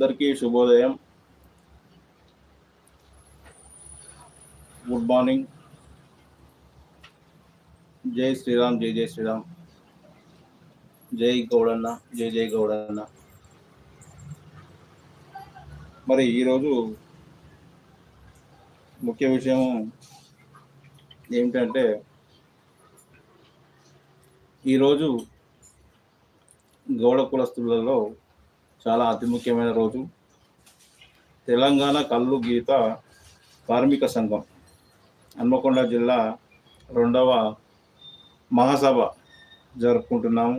అందరికీ శుభోదయం. Good morning జై శ్రీరామ్ జై జై శ్రీరామ్. జై గౌడన్న జై జై గౌడన్న. మరి ఈరోజు ముఖ్య విషయం ఏమిటంటే ఈరోజు గౌడ కులస్తులలో చాలా అతి ముఖ్యమైన రోజు. తెలంగాణ కల్లు గీత కార్మిక సంఘం హన్మకొండ జిల్లా రెండవ మహాసభ జరుపుకుంటున్నాము.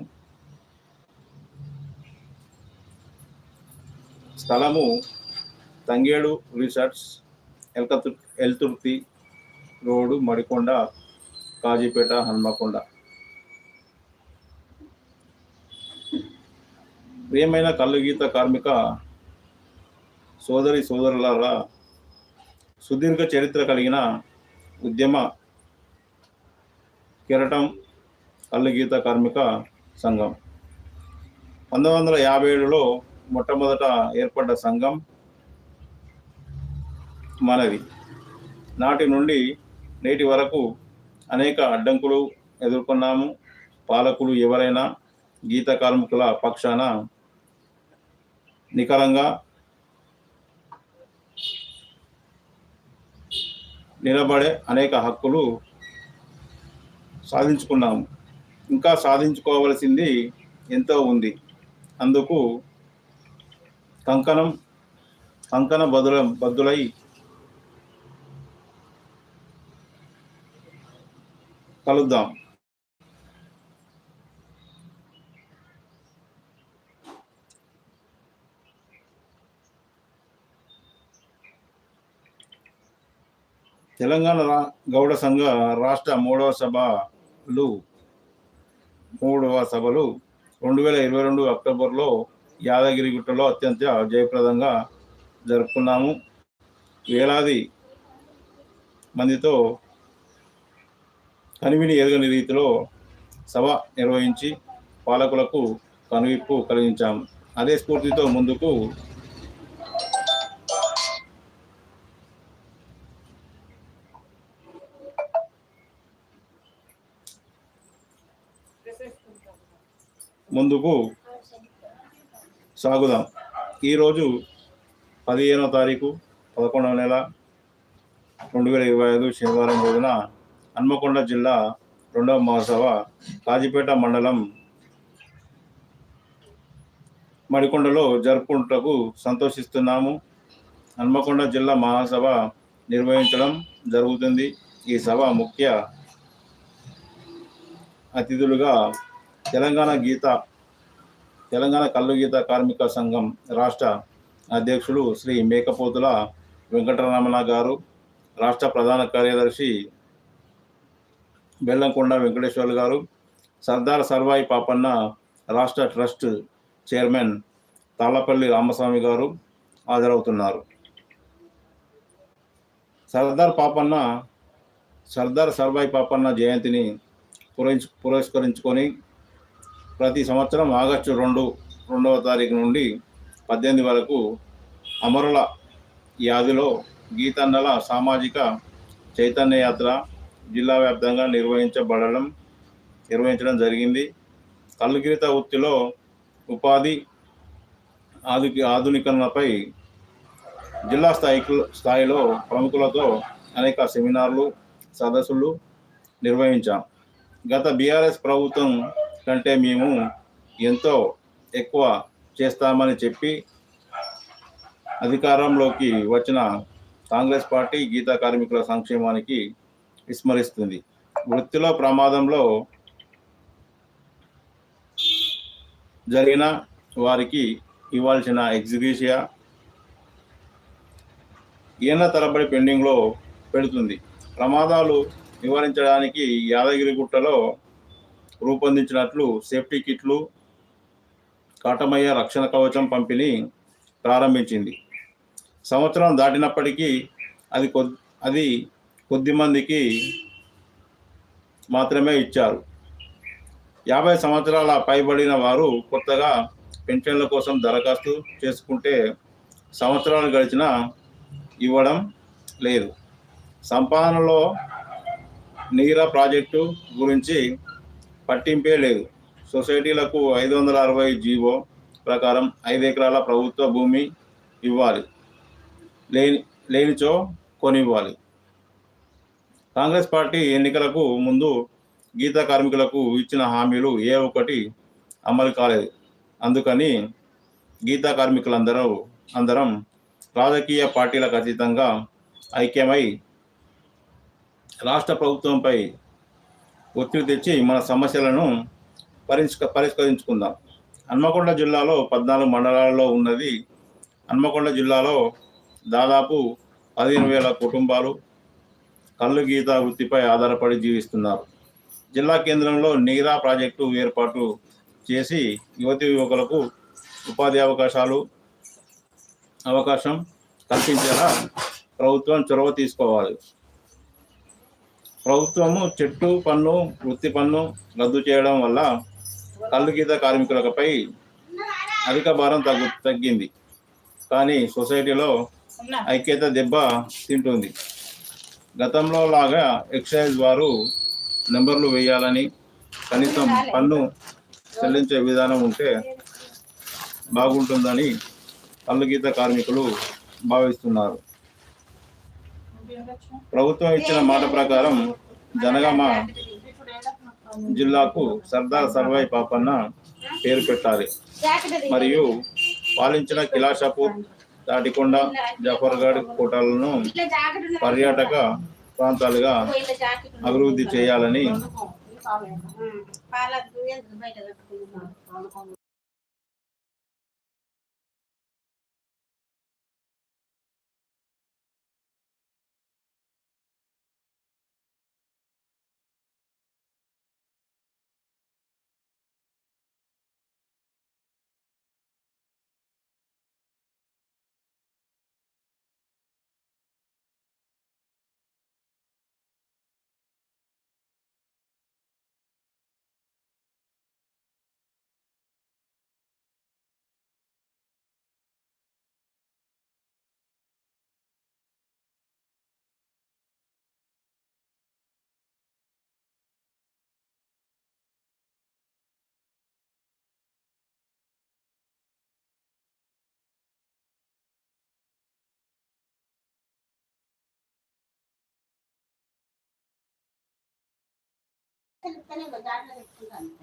స్థలము తంగేడు రిసార్ట్స్ ఎల్కతు ఎల్తుర్తి రోడ్డు మడికొండ కాజీపేట హన్మకొండ. ప్రియమైన కళ్ళుగీత కార్మిక సోదరి సోదరులారా సుదీర్ఘ చరిత్ర కలిగిన ఉద్యమ కెరటం కళ్ళుగీత కార్మిక సంఘం. పంతొమ్మిది వందల యాభై ఏడులో మొట్టమొదట ఏర్పడ్డ సంఘం మనది. నాటి నుండి నేటి వరకు అనేక అడ్డంకులు ఎదుర్కొన్నాము. పాలకులు ఎవరైనా గీత కార్మికుల పక్షాన నికరంగా నిలబడే అనేక హక్కులు సాధించుకున్నాము. ఇంకా సాధించుకోవలసింది ఎంతో ఉంది. అందుకు కంకణం కంకణ బదుల బద్దులై కలుద్దాం. తెలంగాణ గౌడ సంఘ రాష్ట్ర మూడవ సభలు మూడవ సభలు రెండు వేల ఇరవై రెండు అక్టోబర్లో యాదగిరిగుట్టలో అత్యంత జయప్రదంగా జరుపుకున్నాము. వేలాది మందితో కనివిని ఎరగని రీతిలో సభ నిర్వహించి పాలకులకు కనువిప్పు కలిగించాము. అదే స్ఫూర్తితో ముందుకు ముందుకు సాగుదాం. ఈరోజు పదిహేనో తారీఖు పదకొండవ నెల రెండు వేల ఇరవై ఐదు శనివారం రోజున హన్మకొండ జిల్లా రెండవ మహాసభ కాజీపేట మండలం మడికొండలో జరుపుకుంటకు సంతోషిస్తున్నాము. హన్మకొండ జిల్లా మహాసభ నిర్వహించడం జరుగుతుంది. ఈ సభ ముఖ్య అతిథులుగా తెలంగాణ గీత తెలంగాణ కల్లు గీత కార్మిక సంఘం రాష్ట్ర అధ్యక్షులు శ్రీ మేకపోతుల వెంకటరమణ గారు రాష్ట్ర ప్రధాన కార్యదర్శి బెల్లంకొండ వెంకటేశ్వర్లు గారు సర్దార్ సర్వాయి పాపన్న రాష్ట్ర ట్రస్ట్ చైర్మన్ తాళ్ళపల్లి రామస్వామి గారు హాజరవుతున్నారు. సర్దార్ పాపన్న సర్దార్ సర్వాయి పాపన్న జయంతిని పురస్కరించు పురస్కరించుకొని ప్రతి సంవత్సరం ఆగస్టు రెండు రెండవ తారీఖు నుండి పద్దెనిమిది వరకు అమరుల యాదిలో గీతన్నల సామాజిక చైతన్య యాత్ర జిల్లా వ్యాప్తంగా నిర్వహించబడడం నిర్వహించడం జరిగింది. కల్లుగీత వృత్తిలో ఉపాధి ఆధు ఆధునికరణపై జిల్లా స్థాయి స్థాయిలో ప్రముఖులతో అనేక సెమినార్లు సదస్సులు నిర్వహించాం. గత బీఆర్ఎస్ ప్రభుత్వం కంటే మేము ఎంతో ఎక్కువ చేస్తామని చెప్పి అధికారంలోకి వచ్చిన కాంగ్రెస్ పార్టీ గీతా కార్మికుల సంక్షేమానికి విస్మరిస్తుంది. వృత్తిలో ప్రమాదంలో జరిగిన వారికి ఇవ్వాల్సిన ఎగ్జిక్యూషియా ఏళ్ళ తరబడి పెండింగ్లో పెడుతుంది. ప్రమాదాలు నివారించడానికి యాదగిరిగుట్టలో రూపొందించినట్లు సేఫ్టీ కిట్లు కాటమయ్య రక్షణ కవచం పంపిణీ ప్రారంభించింది. సంవత్సరం దాటినప్పటికీ అది కొద్ది అది కొద్ది మందికి మాత్రమే ఇచ్చారు. యాభై సంవత్సరాల పైబడిన వారు కొత్తగా పెన్షన్ల కోసం దరఖాస్తు చేసుకుంటే సంవత్సరాలు గడిచినా ఇవ్వడం లేదు. సంపాదనలో నీరా ప్రాజెక్టు గురించి పట్టింపే లేదు. సొసైటీలకు ఐదు వందల అరవై జీవో ప్రకారం ఐదు ఎకరాల ప్రభుత్వ భూమి ఇవ్వాలి. లేని లేనిచో కొనివ్వాలి. కాంగ్రెస్ పార్టీ ఎన్నికలకు ముందు గీత కార్మికులకు ఇచ్చిన హామీలు ఏ ఒక్కటి అమలు కాలేదు. అందుకని గీతా కార్మికులందరూ అందరం రాజకీయ పార్టీలకు అతీతంగా ఐక్యమై రాష్ట్ర ప్రభుత్వంపై ఒత్తిడి తెచ్చి మన సమస్యలను పరిష్క పరిష్కరించుకుందాం. హన్మకొండ జిల్లాలో పద్నాలుగు మండలాల్లో ఉన్నది. హన్మకొండ జిల్లాలో దాదాపు పదిహేను వేల కుటుంబాలు కళ్ళు గీత వృత్తిపై ఆధారపడి జీవిస్తున్నారు. జిల్లా కేంద్రంలో నీరా ప్రాజెక్టు ఏర్పాటు చేసి యువతి యువకులకు ఉపాధి అవకాశాలు అవకాశం కల్పించేలా ప్రభుత్వం చొరవ తీసుకోవాలి. ప్రభుత్వము చెట్టు పన్ను వృత్తి పన్ను రద్దు చేయడం వల్ల కళ్ళు గీత కార్మికులపై అధిక భారం తగ్గు తగ్గింది. కానీ సొసైటీలో ఐక్యత దెబ్బ తింటుంది. గతంలో లాగా ఎక్సైజ్ వారు నెంబర్లు వేయాలని కనీసం పన్ను చెల్లించే విధానం ఉంటే బాగుంటుందని కళ్ళు గీత కార్మికులు భావిస్తున్నారు. ప్రభుత్వం ఇచ్చిన మాట ప్రకారం జనగామ జిల్లాకు సర్దార్ సర్వాయి పాపన్న పేరు పెట్టాలి. మరియు పాలించిన కిలాషాపూర్ తాటికొండ జఫర్గఢ్ కోటలను పర్యాటక ప్రాంతాలుగా అభివృద్ధి చేయాలని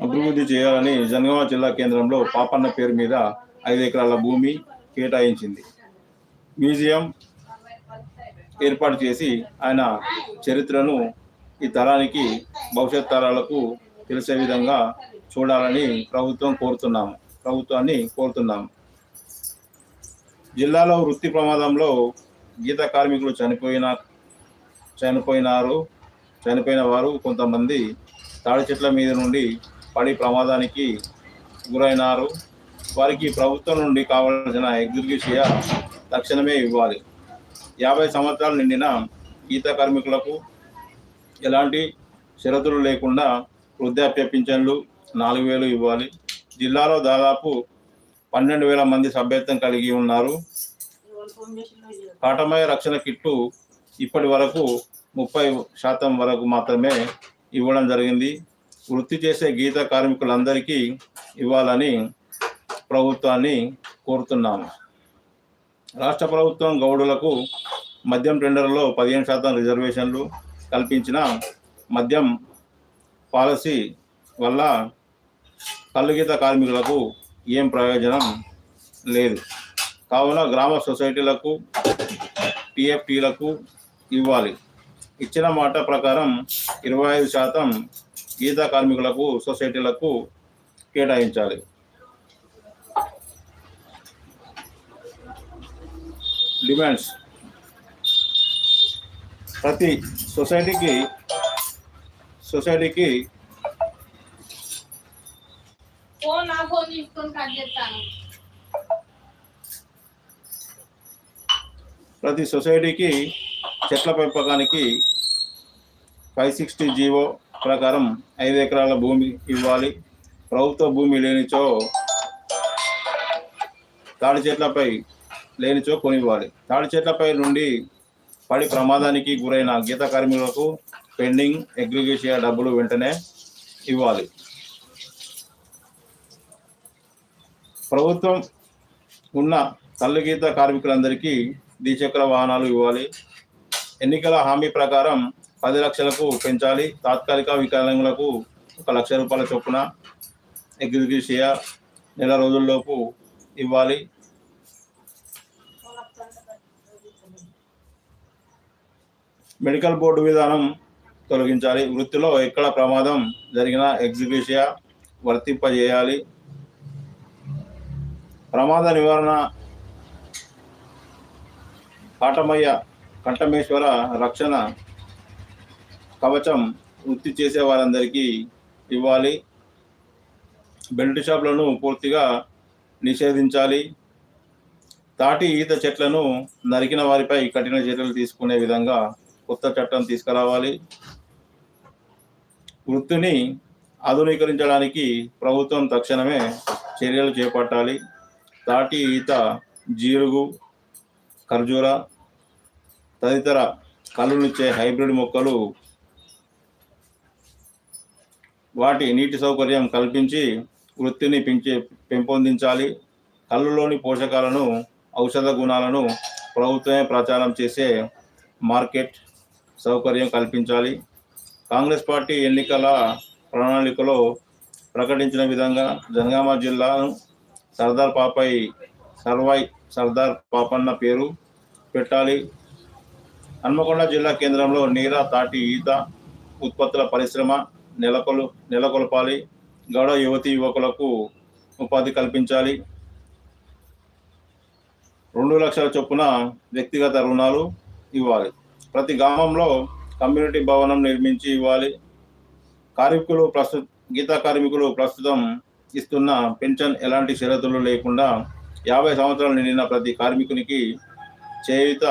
అభివృద్ధి చేయాలని జనగామ జిల్లా కేంద్రంలో పాపన్న పేరు మీద ఐదు ఎకరాల భూమి కేటాయించింది. మ్యూజియం ఏర్పాటు చేసి ఆయన చరిత్రను ఈ తరానికి భవిష్యత్ తరాలకు తెలిసే విధంగా చూడాలని ప్రభుత్వం కోరుతున్నాము. ప్రభుత్వాన్ని కోరుతున్నాము. జిల్లాలో వృత్తి ప్రమాదంలో గీత కార్మికులు చనిపోయిన చనిపోయినారు చనిపోయిన వారు కొంతమంది తాడి చెట్ల మీద నుండి పడి ప్రమాదానికి గురైనారు. వారికి ప్రభుత్వం నుండి కావలసిన ఎగ్జిక్యూషియా తక్షణమే ఇవ్వాలి. యాభై సంవత్సరాలు నిండిన గీత కార్మికులకు ఎలాంటి షరతులు లేకుండా వృద్ధాప్య పింఛన్లు నాలుగు వేలు ఇవ్వాలి. జిల్లాలో దాదాపు పన్నెండు వేల మంది సభ్యత్వం కలిగి ఉన్నారు. కాటమయ రక్షణ కిట్టు ఇప్పటి వరకు ముప్పై శాతం వరకు మాత్రమే ఇవ్వడం జరిగింది. వృత్తి చేసే గీత కార్మికులందరికీ ఇవ్వాలని ప్రభుత్వాన్ని కోరుతున్నాము. రాష్ట్ర ప్రభుత్వం గౌడులకు మద్యం టెండర్లో పదిహేను శాతం రిజర్వేషన్లు కల్పించిన మద్యం పాలసీ వల్ల కల్లుగీత కార్మికులకు ఏం ప్రయోజనం లేదు. కావున గ్రామ సొసైటీలకు టీఎఫ్టీలకు ఇవ్వాలి. ఇచ్చిన మాట ప్రకారం ఇరవై ఐదు శాతం గీత కార్మికులకు సొసైటీలకు కేటాయించాలి. డిమాండ్స్. ప్రతి సొసైటీకి సొసైటీకి ప్రతి సొసైటీకి చెట్ల పెంపకానికి ఫైవ్ సిక్స్టీ జీవో ప్రకారం ఐదు ఎకరాల భూమి ఇవ్వాలి. ప్రభుత్వ భూమి లేనిచో తాడి చెట్లపై లేనిచో కొనివ్వాలి. తాడి చెట్లపై నుండి పడి ప్రమాదానికి గురైన గీత కార్మికులకు పెండింగ్ అగ్రిగేషియా డబ్బులు వెంటనే ఇవ్వాలి. ప్రభుత్వం ఉన్న తల్లి గీత కార్మికులందరికీ ద్విచక్ర వాహనాలు ఇవ్వాలి. ఎన్నికల హామీ ప్రకారం పది లక్షలకు పెంచాలి. తాత్కాలిక వికలాంగులకు ఒక లక్ష రూపాయల చొప్పున ఎగ్జిక్యూషియా నెల రోజుల్లోపు ఇవ్వాలి. మెడికల్ బోర్డు విధానం తొలగించాలి. వృత్తిలో ఎక్కడ ప్రమాదం జరిగినా ఎగ్జిక్యూషియా వర్తింపజేయాలి. ప్రమాద నివారణ కాటమయ్య కంఠమేశ్వర రక్షణ కవచం వృత్తి చేసే వారందరికీ ఇవ్వాలి. బెల్ట్ షాప్లను పూర్తిగా నిషేధించాలి. తాటి ఈత చెట్లను నరికిన వారిపై కఠిన చర్యలు తీసుకునే విధంగా కొత్త చట్టం తీసుకురావాలి. వృత్తిని ఆధునీకరించడానికి ప్రభుత్వం తక్షణమే చర్యలు చేపట్టాలి. తాటి ఈత జీరుగు ఖర్జూర తదితర కళ్ళునిచ్చే హైబ్రిడ్ మొక్కలు వాటి నీటి సౌకర్యం కల్పించి వృత్తిని పెంచే పెంపొందించాలి. కళ్ళులోని పోషకాలను ఔషధ గుణాలను ప్రభుత్వమే ప్రచారం చేసే మార్కెట్ సౌకర్యం కల్పించాలి. కాంగ్రెస్ పార్టీ ఎన్నికల ప్రణాళికలో ప్రకటించిన విధంగా జనగామ జిల్లాను సర్దార్ పాపై సర్వై సర్దార్ పాపన్న పేరు పెట్టాలి. హన్మకొండ జిల్లా కేంద్రంలో నీరా తాటి ఈత ఉత్పత్తుల పరిశ్రమ నెలకొలు నెలకొల్పాలి. గౌడ యువతి యువకులకు ఉపాధి కల్పించాలి. రెండు లక్షల చొప్పున వ్యక్తిగత రుణాలు ఇవ్వాలి. ప్రతి గ్రామంలో కమ్యూనిటీ భవనం నిర్మించి ఇవ్వాలి. కార్మికులు ప్రస్తు గీతా కార్మికులు ప్రస్తుతం ఇస్తున్న పెన్షన్ ఎలాంటి షరతులు లేకుండా యాభై సంవత్సరాలు నిండిన ప్రతి కార్మికునికి చేయుత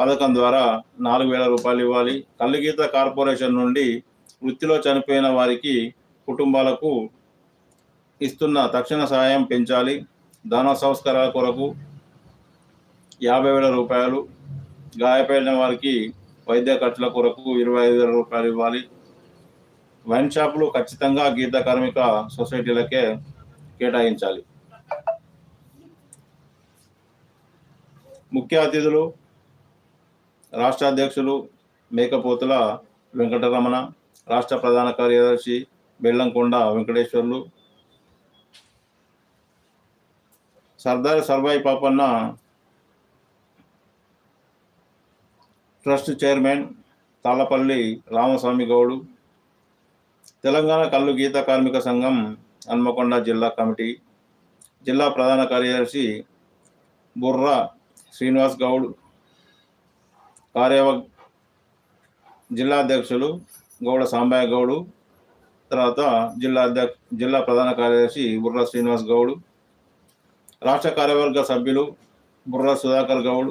పథకం ద్వారా నాలుగు వేల రూపాయలు ఇవ్వాలి. కల్లుగీత కార్పొరేషన్ నుండి వృత్తిలో చనిపోయిన వారికి కుటుంబాలకు ఇస్తున్న తక్షణ సహాయం పెంచాలి. దాన సంస్కారాల కొరకు యాభై వేల రూపాయలు గాయపడిన వారికి వైద్య ఖర్చుల కొరకు ఇరవై ఐదు వేల రూపాయలు ఇవ్వాలి. వైన్ షాపులు ఖచ్చితంగా గీత కార్మిక సొసైటీలకే కేటాయించాలి. ముఖ్య అతిథులు రాష్ట్ర అధ్యక్షులు మేకపోతుల వెంకటరమణ రాష్ట్ర ప్రధాన కార్యదర్శి బెల్లంకొండ వెంకటేశ్వర్లు సర్దార్ సర్వాయి పాపన్న ట్రస్ట్ చైర్మన్ తాళ్ళపల్లి రామస్వామి గౌడు తెలంగాణ కల్లు గీత కార్మిక సంఘం హన్మకొండ జిల్లా కమిటీ జిల్లా ప్రధాన కార్యదర్శి బుర్రా శ్రీనివాస్ గౌడ్ కార్యవ జిల్లా అధ్యక్షులు గౌడ సాంబయ్య గౌడు తర్వాత జిల్లా అధ్యక్ష జిల్లా ప్రధాన కార్యదర్శి బుర్రా శ్రీనివాస్ గౌడు రాష్ట్ర కార్యవర్గ సభ్యులు బుర్రా సుధాకర్ గౌడ్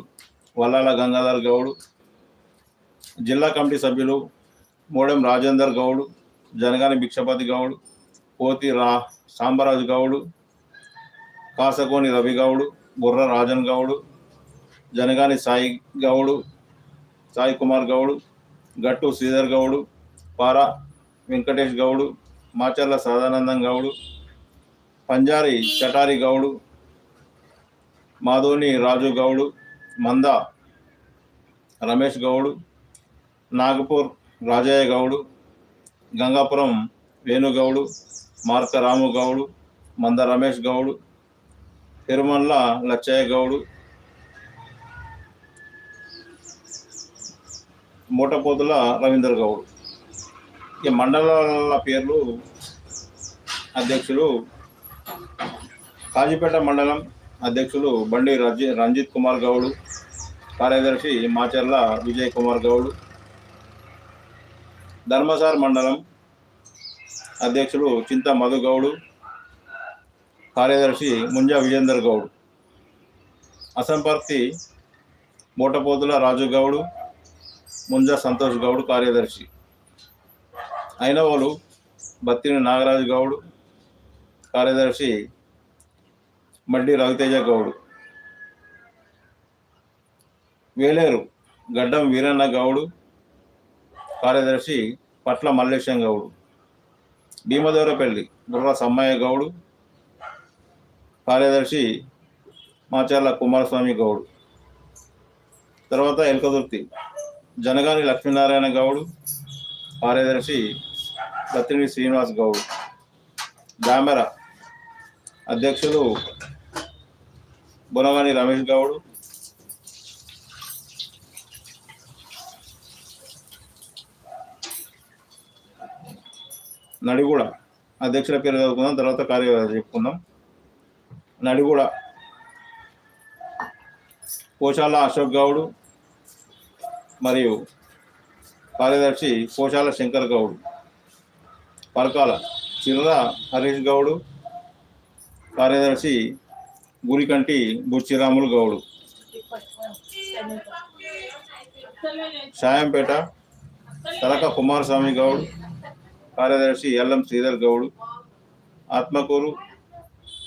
వల్లాల గంగాధర్ గౌడ్ జిల్లా కమిటీ సభ్యులు మోడెం రాజేందర్ గౌడ్ జనగాని భిక్షపతి గౌడ్ పోతి రా సాంబరాజు గౌడ్ కాసకోని రవి గౌడ్ బుర్ర రాజన్ గౌడ్ జనగాని సాయి గౌడు సాయి కుమార్ గౌడ్ గట్టు శ్రీధర్ గౌడు పారా వెంకటేష్ గౌడు మాచర్ల సదానందం గౌడు పంజారి చటారి గౌడు మాధోని రాజు గౌడు మంద రమేష్ గౌడు నాగపూర్ రాజయ్య గౌడు గంగాపురం వేణుగౌడు మార్క రాము గౌడు మంద రమేష్ గౌడు తిరుమల లచ్చయ్య గౌడు మూటపోతుల రవీందర్ గౌడు. ఈ మండలాల పేర్లు అధ్యక్షులు కాజీపేట మండలం అధ్యక్షులు బండి రజి రంజిత్ కుమార్ గౌడ్ కార్యదర్శి మాచర్ల విజయ్ కుమార్ గౌడ్ ధర్మసార్ మండలం అధ్యక్షులు చింత మధు గౌడు కార్యదర్శి ముంజా విజేందర్ గౌడ్ అసంపర్తి మూటపోతుల రాజు గౌడు ముంజా సంతోష్ గౌడ్ కార్యదర్శి. అయినవోలు బత్తిని నాగరాజు గౌడ్ కార్యదర్శి మడ్డి రవితేజ గౌడ్. వేలేరు గడ్డం వీరన్న గౌడు కార్యదర్శి పట్ల మల్లేశం గౌడు. భీమదేవరపల్లి బుర్ర సమ్మయ్య గౌడు కార్యదర్శి మాచర్ల కుమారస్వామి గౌడు. తర్వాత ఎల్కదుర్తి జనగాని లక్ష్మీనారాయణ గౌడు కార్యదర్శి బత్తిని శ్రీనివాస్ గౌడ్. దామెర అధ్యక్షులు బునవాణి రమేష్ గౌడ్. నడిగూడ అధ్యక్షుల పేరు చదువుకుందాం తర్వాత కార్యదర్శి చెప్పుకుందాం. నడిగూడ పోషాల అశోక్ గౌడ్ మరియు కార్యదర్శి పోషాల శంకర్ గౌడ్ పరకాల చిర్ర హరీష్ గౌడ్ కార్యదర్శి గురికంటి బుచ్చిరాములు గౌడు. సాయంపేట తలక కుమారస్వామి గౌడ్ కార్యదర్శి ఎల్ఎం శ్రీధర్ గౌడ్ ఆత్మకూరు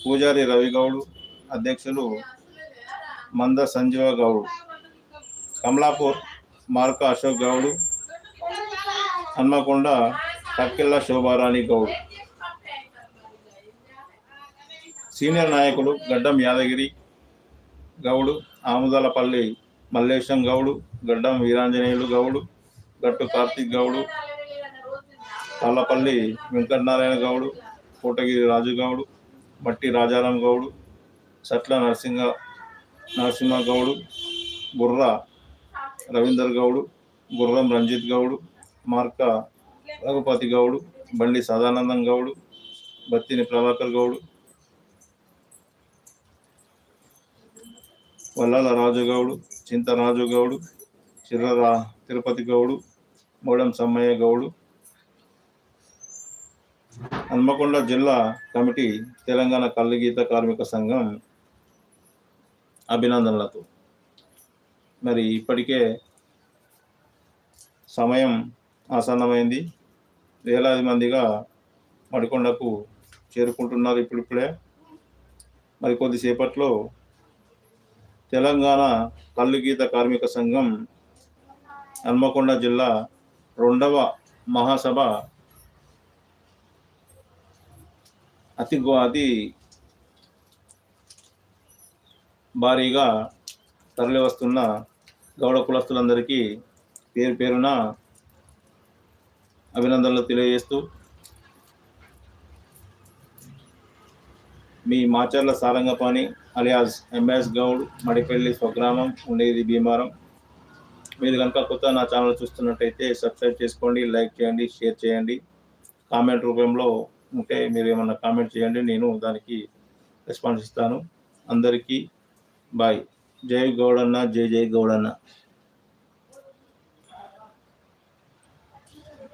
పూజారి రవి గౌడ్ అధ్యక్షులు మంద సంజీవ గౌడ్. కమలాపూర్ మార్క అశోక్ గౌడ్ హన్మకొండ కక్కిల్ల శోభారాణి గౌడ్. సీనియర్ నాయకులు గడ్డం యాదగిరి గౌడు ఆముదలపల్లి మల్లేశం గౌడు గడ్డం వీరాంజనేయులు గౌడు గట్టు కార్తీక్ గౌడు తాళ్ళపల్లి వెంకటనారాయణ గౌడు కోటగిరి రాజు గౌడు మట్టి రాజారాం గౌడు సట్ల నరసింహ నరసింహ గౌడు బుర్ర రవీందర్ గౌడు గుర్రం రంజిత్ గౌడు మార్క రఘుపతి గౌడు బండి సదానందం గౌడు బత్తిని ప్రభాకర్ గౌడు వల్లాల రాజు గౌడు చింత రాజు గౌడు చిర్ర తిరుపతి గౌడు మోడం సమ్మయ్య గౌడు. హన్మకొండ జిల్లా కమిటీ తెలంగాణ కల్లుగీత కార్మిక సంఘం అభినందనలతో. మరి ఇప్పటికే సమయం ఆసన్నమైంది. వేలాది మందిగా మడికొండకు చేరుకుంటున్నారు ఇప్పుడిప్పుడే. మరి కొద్దిసేపట్లో తెలంగాణ కల్లుగీత కార్మిక సంఘం హన్మకొండ జిల్లా రెండవ మహాసభ అతి అతి భారీగా తరలి వస్తున్న గౌడ కులస్తులందరికీ పేరు పేరున అభినందనలు తెలియజేస్తూ మీ మాచర్ల సారంగపాణి అలియాస్ ఎంఎస్ గౌడ్ మడిపల్లి స్వగ్రామం ఉండేది భీమారం మీరు కనుక కొత్త నా ఛానల్ చూస్తున్నట్టయితే సబ్స్క్రైబ్ చేసుకోండి లైక్ చేయండి షేర్ చేయండి. కామెంట్ రూపంలో ఉంటే మీరు ఏమన్నా కామెంట్ చేయండి నేను దానికి రెస్పాన్స్ ఇస్తాను. అందరికీ బాయ్. జై గౌడన్న జై జై గౌడన్న.